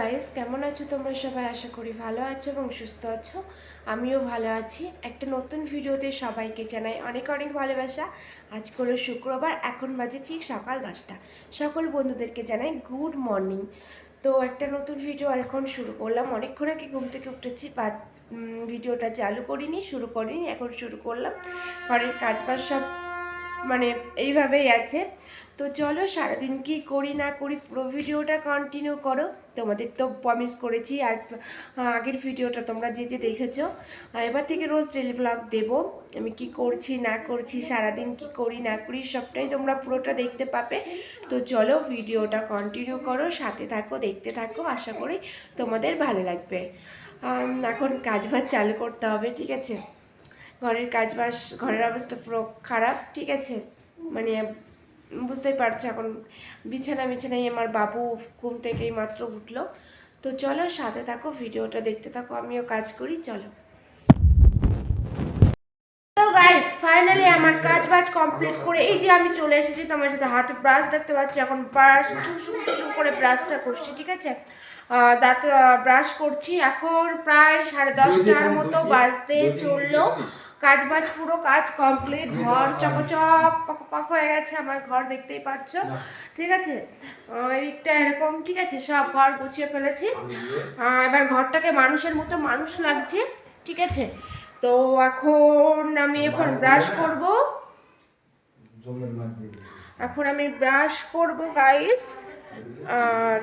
Guys কেমন আছো তোমরা সবাই? আশা করি ভালো আছো এবং সুস্থ আছো। আমিও ভালো আছি। একটা নতুন ভিডিওতে সবাইকে জানাই অনেক অনেক ভালোবাসা। আজ হলো শুক্রবার, এখন বাজে ঠিক সকাল দশটা। সকল বন্ধুদেরকে জানাই গুড মর্নিং তো একটা নতুন ভিডিও এখন শুরু করলাম। অনেকক্ষণ আগে ঘুম থেকে উঠেছি বাট ভিডিওটা চালু করিনি, শুরু করিনি, এখন শুরু করলাম। ঘরের কাজ বাজ সব মানে এইভাবেই আছে। তো চলো সারাদিন কি করি না করি পুরো ভিডিওটা কন্টিনিউ করো। তোমাদের তো প্রমিস করেছি, আর আগের ভিডিওটা তোমরা যে যে দেখেছ। এবার থেকে রোজ ডেলি ব্লগ দেবো। আমি কি করছি, না করছি, সারাদিন কি করি, না করি, সবটাই তোমরা পুরোটা দেখতে পাবে। তো চলো ভিডিওটা কন্টিনিউ করো, সাথে থাকো, দেখতে থাকো, আশা করি তোমাদের ভালো লাগবে। এখন কাজ বাজ চালু করতে হবে, ঠিক আছে? ঘরের কাজ বাস ঘরের অবস্থা পুরো খারাপ, ঠিক আছে? মানে বুঝতেই পারছ, এখন বিছানা বিছানায় আমার বাবু ঘুম থেকেই মাত্র উঠল। তো চলো সাথে থাকো, ভিডিওটা দেখতে থাকো, আমিও কাজ করি, চলো। ফাইনালি আমার কাজ বাজ কমপ্লিট করে, এই যে আমি চলে এসেছি তোমার সাথে, হাতে ব্রাশ দেখতে পাচ্ছি, এখন ব্রাশ করে ব্রাশটা করছি, ঠিক আছে? দাঁত ব্রাশ করছি, এখন প্রায় সাড়ে দশটার মতো বাজতে চলল। কাজ বাজ পুরো কাজ কমপ্লিট ঘর চকচক পক পক হয়ে গেছে আমার ঘর দেখতেই পাচ্ছ। ঠিক আছে? এইটা এরকম ঠিক আছে? সব ঘর গুছিয়ে ফেলেছি। এবার ঘরটাকে মানুষের মতো মানুষ লাগছে ঠিক আছে? তো এখন আমি এখন ব্রাশ করব। এখন আমি ব্রাশ করব গাইস আর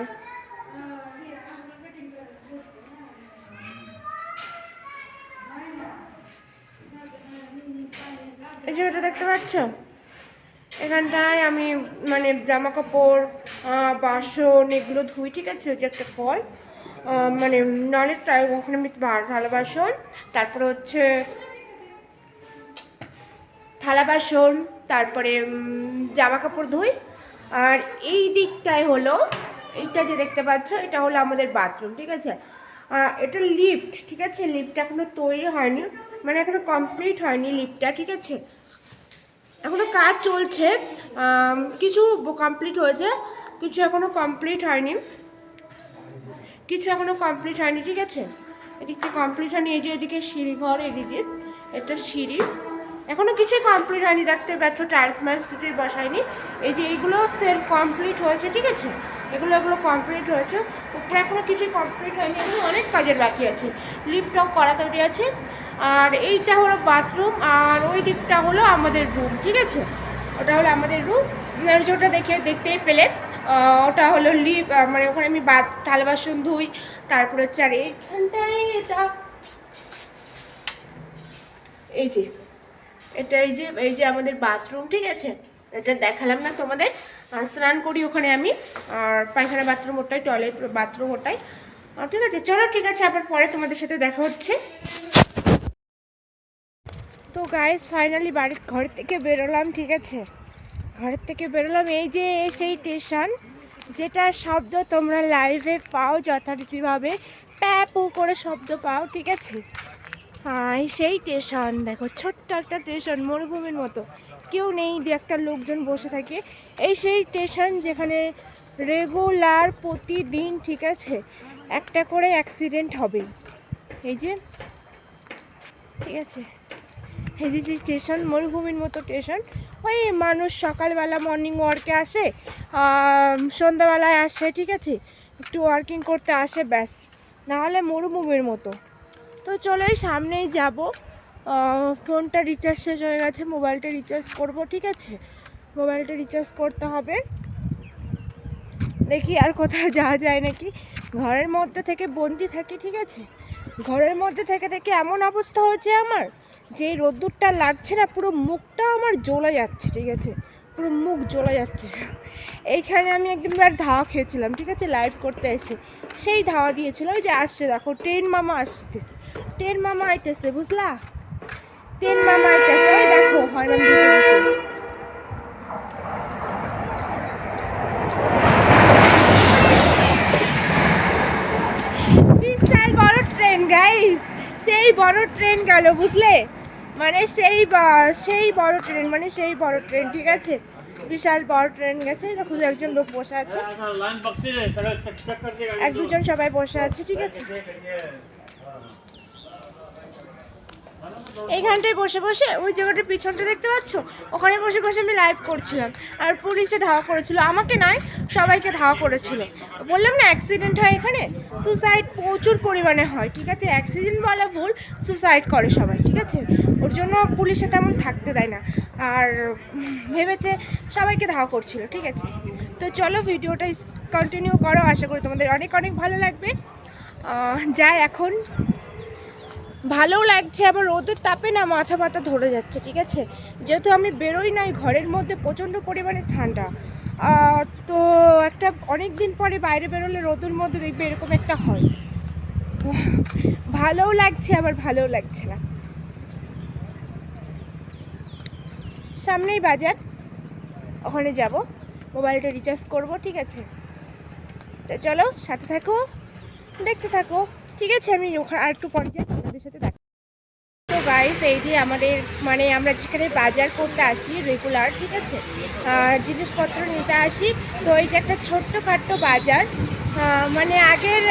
এই যে ওটা দেখতে পাচ্ছ? এখানটায় আমি মানে জামা কাপড় বাসন এগুলো ধুই, ঠিক আছে? ওই যে একটা কল। মানে টাই ওখানে আমি ভা- থালা বাসন, তারপরে হচ্ছে থালা বাসন, তারপরে জামা কাপড় ধুই। আর এই দিকটায় হলো, এইটা যে দেখতে পাচ্ছ, এটা হলো আমাদের বাথরুম ঠিক আছে? এটা লিফট ঠিক আছে? লিফটটা এখনও তৈরি হয়নি মানে এখনও কমপ্লিট হয়নি লিফটটা ঠিক আছে? এখনও কাজ চলছে। কিছু কমপ্লিট হয়েছে, কিছু এখনও কমপ্লিট হয়নি। কিছু এখনও কমপ্লিট হয়নি, ঠিক আছে? এদিকটা কমপ্লিট হয়নি, এই যে এদিকে সিঁড়ি ঘর এদিকে এটা সিঁড়ি। এখনও কিছুই কমপ্লিট হয়নি, দেখতে পাচ্ছ টাইলস মাইলস কিছুই বসায়নি। এই যে এইগুলো সেল কমপ্লিট হয়েছে, ঠিক আছে? এগুলো এগুলো কমপ্লিট হয়েছে। উপরে এখনও কিছুই কমপ্লিট হয়নি, এখনও অনেক কাজের বাকি আছে। লিফটটাও করা তৈরি আছে। আর এইটা হলো বাথরুম, আর ওই দিকটা হলো আমাদের রুম ঠিক আছে? ওটা হলো আমাদের রুম যেটা দেখে, দেখতেই পেলে ওটা হলো লিপ মানে ওখানে আমি বাথ থালা বাসন ধুই, তারপরে হচ্ছে আর এইখানটায় এটা এই যে, এটা এই যে এই যে আমাদের বাথরুম ঠিক আছে? এটা দেখালাম না তোমাদের। স্নান করি ওখানে আমি, আর পায়খানা বাথরুম ওটাই টয়লেট বাথরুম ওটাই। ঠিক আছে, চলো, ঠিক আছে, আবার পরে তোমাদের সাথে দেখা হচ্ছে। তো গাইস ফাইনালি বাড়ির ঘর থেকে বেরোলাম, ঠিক আছে? ঘরের থেকে বেরোলাম, এই যে সেই স্টেশন যেটা শব্দ তোমরা লাইভে পাও যথারীতিভাবে। প্যাপু করে শব্দ পাও, ঠিক আছে? হ্যাঁ সেই স্টেশন দেখো, ছোট্ট একটা স্টেশন মরুভূমির মতো। কেউ নেই, দু একটা লোকজন বসে থাকে। এই সেই স্টেশন যেখানে রেগুলার প্রতিদিন, ঠিক আছে? একটা করে অ্যাক্সিডেন্ট হবেই। এই যে, ঠিক আছে? যে স্টেশন, মরুভূমির মতো স্টেশন। ওই মানুষ সকালবেলা মর্নিং ওয়ার্কে আসে সন্ধ্যাবেলায় আসে, ঠিক আছে? একটু ওয়ার্কিং করতে আসে, ব্যাস। নাহলে মরুভূমির মতো। তো চলো সামনেই যাব। ফোনটা রিচার্জ শেষ হয়ে গেছে মোবাইলটা রিচার্জ করব, ঠিক আছে? মোবাইলটা রিচার্জ করতে হবে। দেখি আর কোথাও যাওয়া যায় নাকি? ঘরের মধ্যে থেকে বন্দি থাকি, ঠিক আছে? ঘরের মধ্যে থেকে থেকে এমন অবস্থা হয়েছে আমার, যে রোদ্দুরটা লাগছে না, পুরো মুখটা আমার জ্বলে যাচ্ছে, ঠিক আছে? পুরো মুখ জ্বলে যাচ্ছে। এইখানে আমি একদিনবার ধাওয়া খেয়েছিলাম, ঠিক আছে? লাইভ করতে এসে। সেই ধাওয়া দিয়েছিল, ওই যে আসছে, দেখো, ট্রেন মামা আসতেছে। ট্রেন মামা আইতেছে, বুঝলা? ট্রেন মামা আইতেছে, ওই দেখো, হয়রান দিতে দিতে। বিশাল বড় ট্রেন গাইস সেই বড় ট্রেন গেল বুঝলে? মানে সেই সেই বড় ট্রেন মানে সেই বড় ট্রেন ঠিক আছে? বিশাল বড় ট্রেন গেছে খুলে একজন লোক বসে আছে। এক দুজন সবাই বসে আছে ঠিক আছে? এইখানটায় বসে বসে ওই জায়গাটার পিছনটা দেখতে পাচ্ছ? ওখানে বসে বসে আমি লাইভ করছিলাম। আর পুলিশে ধাওয়া করেছিল। আমাকে নয়, সবাইকে ধাওয়া করেছিল। বললাম না অ্যাক্সিডেন্ট হয় এখানে? সুসাইড প্রচুর পরিমাণে হয়, ঠিক আছে? অ্যাক্সিডেন্ট বলা ভুল সুসাইড করে সবাই, ঠিক আছে? ওর জন্য পুলিশে তেমন থাকতে দেয় না। আর ভেবেছে সবাইকে ধাওয়া করছিল, ঠিক আছে? তো চলো ভিডিওটা কন্টিনিউ করো। আশা করি তোমাদের অনেক অনেক ভালো লাগবে। যাই এখন ভালোও লাগছে, আবার রোদের তাপে না মাথা ব্যথা ধরে যাচ্ছে, ঠিক আছে? যেহেতু আমি বেরোই নাই ঘরের মধ্যে প্রচণ্ড পরিমাণে ঠান্ডা। তো একটা অনেক দিন পরে বাইরে বেরোলে রোদের মধ্যে দেখবে এরকম একটা হয়। ভালোও লাগছে, আবার ভালোও লাগছে না। সামনেই বাজার। ওখানে যাব, মোবাইলটা রিচার্জ করব, ঠিক আছে? তো চলো, সাথে থাকো, দেখতে থাকো। ঠিক আছে, আমি ওখানে আর একটু পরে যাই গাইস এই যে আমাদের মানে আমরা যেখানে বাজার করতে আসি রেগুলার ঠিক আছে? জিনিসপত্র নিতে আসি। তো এই যে একটা ছোট্ট খাট্ট বাজার মানে আগের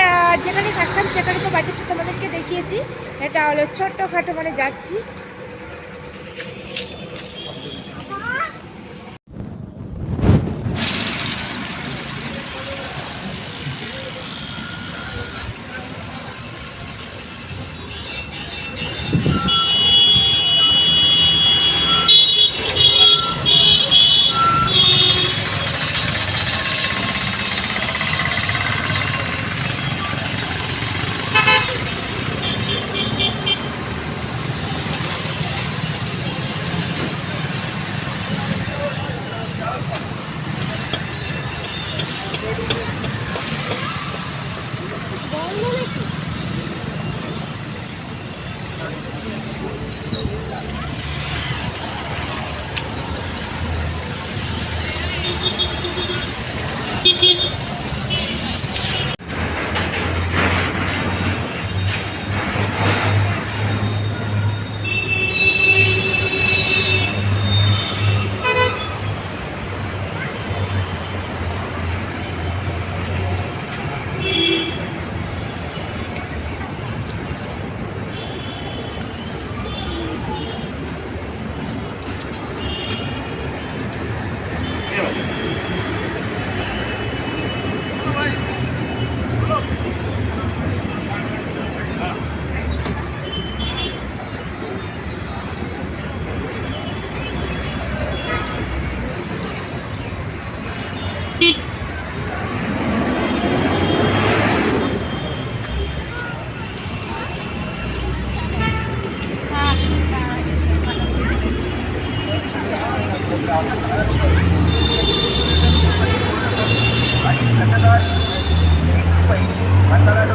যেখানে থাকতাম সেখানে তো বাজারটা তোমাদেরকে দেখিয়েছি। এটা হলো ছোট্ট খাটো মানে যাচ্ছি।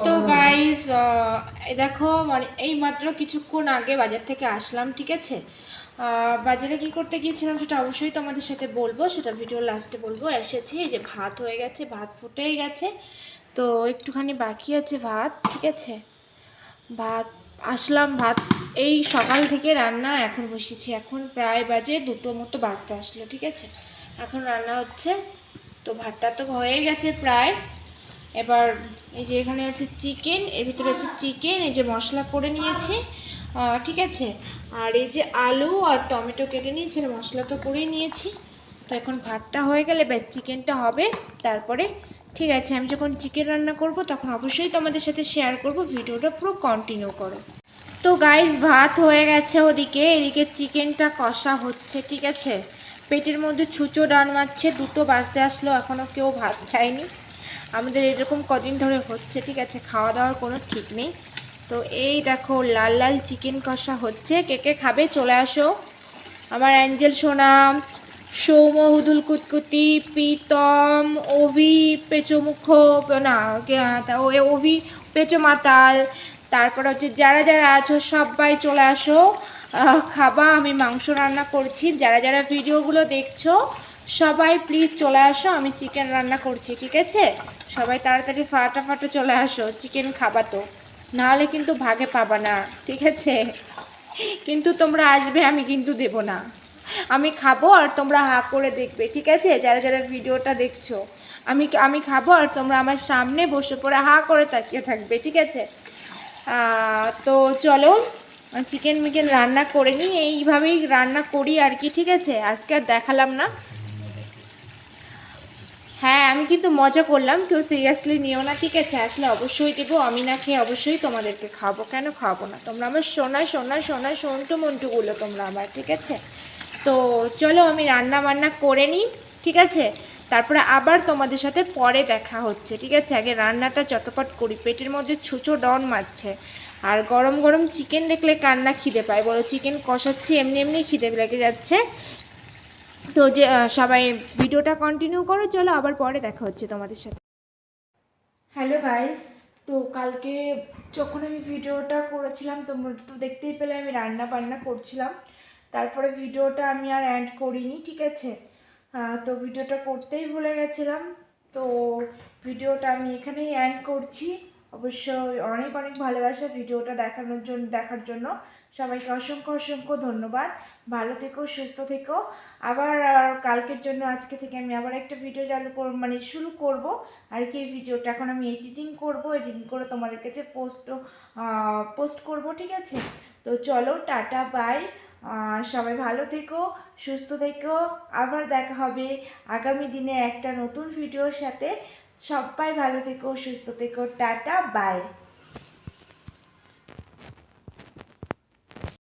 তো গাইজ দেখো মানে এই মাত্র কিছুক্ষণ আগে বাজার থেকে আসলাম, ঠিক আছে? বাজারে কি করতে গিয়েছিলাম সেটা অবশ্যই তোমাদের সাথে বলব, সেটা ভিডিও লাস্টে বলব। এসেছি যে ভাত হয়ে গেছে, ভাত ফুটেই গেছে। তো একটুখানি বাকি আছে ভাত, ঠিক আছে? ভাত, আসলাম ভাত। এই সকাল থেকে রান্না এখন বসেছি। এখন প্রায় বাজে দুটো মতো বাজতে আসলো, ঠিক আছে? এখন রান্না হচ্ছে। তো ভাতটা তো হয়ে গেছে প্রায়। এবার এই যে এখানে আছে চিকেন, এর ভিতরে আছে চিকেন, এই যে মশলা করে নিয়েছি। ঠিক আছে? আর এই যে আলু আর টমেটো কেটে নিয়েছি মশলা তো করেই নিয়েছি। তো এখন ভাতটা হয়ে গেলে ব্যাস চিকেনটা হবে। তারপরে ঠিক আছে, আমি যখন চিকেন রান্না করব, তখন অবশ্যই তোমাদের সাথে শেয়ার করব, ভিডিওটা পুরো কন্টিনিউ করো। তো গাইস ভাত হয়ে গেছে ওদিকে, এদিকে চিকেনটা কষা হচ্ছে, ঠিক আছে? পেটের মধ্যে ছুঁচো ডান মারছে, দুটো বাজতে আসলো এখনও কেউ ভাত খায়নি। আমাদের এরকম কদিন ধরে হচ্ছে, ঠিক আছে? খাওয়া দাওয়ার কোনো ঠিক নেই। তো এই দেখো, লাল লাল চিকেন কষা হচ্ছে। কে কে খাবে চলে আসো। আমার অ্যাঞ্জেল সোনা সৌম হুদুল কুতকুতি, প্রীতম, অভি, পেচমুখ, না, কে- তা- ও- অভি পেচো মাতাল তারপর হচ্ছে যারা যারা আছো সবাই চলে আসো। খাবা, আমি মাংস রান্না করছি। যারা যারা ভিডিওগুলো দেখছ সবাই প্লিজ চলে আসো, আমি চিকেন রান্না করছি, ঠিক আছে? সবাই তাড়াতাড়ি ফাটাফাটা চলে আসো চিকেন খাবা তো। নাহলে কিন্তু ভাগে পাবা না, ঠিক আছে? কিন্তু তোমরা আসবে, আমি কিন্তু দেব না। আমি খাব আর তোমরা হা করে দেখবে, ঠিক আছে? যারা যারা ভিডিওটা দেখছ, আমি আমি খাব আর তোমরা আমার সামনে বসে পড়ে হা করে তাকিয়ে থাকবে, ঠিক আছে? তো চলো চিকেন মিকেন রান্না করে নিই, এইভাবেই রান্না করি আর কি, ঠিক আছে? আজকে আর দেখালাম না। আমি কিন্তু মজা করলাম। কেউ সিরিয়াসলি নিও না, ঠিক আছে? আসলে অবশ্যই দেবো, আমি না খেয়ে অবশ্যই তোমাদেরকে খাব কেন খাব না? তোমরা আমার সোনা সোনা সোনা, সন্টু, মন্টুগুলো তোমরা আমার, ঠিক আছে? তো চলো আমি রান্না বান্না করে নিই, ঠিক আছে? তারপরে আবার তোমাদের সাথে পরে দেখা হচ্ছে, ঠিক আছে? আগে রান্নাটা চটপট করি, পেটের মধ্যে ছুঁচো ডন মারছে। আর গরম গরম চিকেন দেখলে কান্না খিদে পায়? বলো, চিকেন কষাচ্ছি, এমনি এমনি খিদে লেগে যাচ্ছে। তো যে সবাই ভিডিওটা কন্টিনিউ করো, চলো আবার পরে দেখা হচ্ছে তোমাদের সাথে। হ্যালো গাইস তো কালকে যখন আমি ভিডিওটা করেছিলাম, তোমরা তো দেখতেই পেলে আমি রান্না বান্না করছিলাম। তারপরে ভিডিওটা আমি আর অ্যাড করিনি, ঠিক আছে? তো ভিডিওটা করতেই ভুলে গেছিলাম। তো ভিডিওটা আমি এখানেই অ্যাড করছি। অবশ্যই অনেক অনেক ভালোবাসা ভিডিওটা দেখানোর জন্য দেখার জন্য। সবাইকে অসংখ্য অসংখ্য ধন্যবাদ। ভালো থেকো, সুস্থ থেকো। আবার কালকের জন্য আজকে থেকে আমি আবার একটা ভিডিও চালু করব মানে শুরু করব। আর কি এই ভিডিওটা এখন আমি এডিটিং করব। এডিটিং করে তোমাদের কাছে পোস্ট পোস্ট করব, ঠিক আছে? তো চলো, টাটা বাই সবাই ভালো থেকো, সুস্থ থেকো। আবার দেখা হবে আগামী দিনে একটা নতুন ভিডিওর সাথে। সবাই ভালো থেকো, সুস্থ থেকো। Tata bye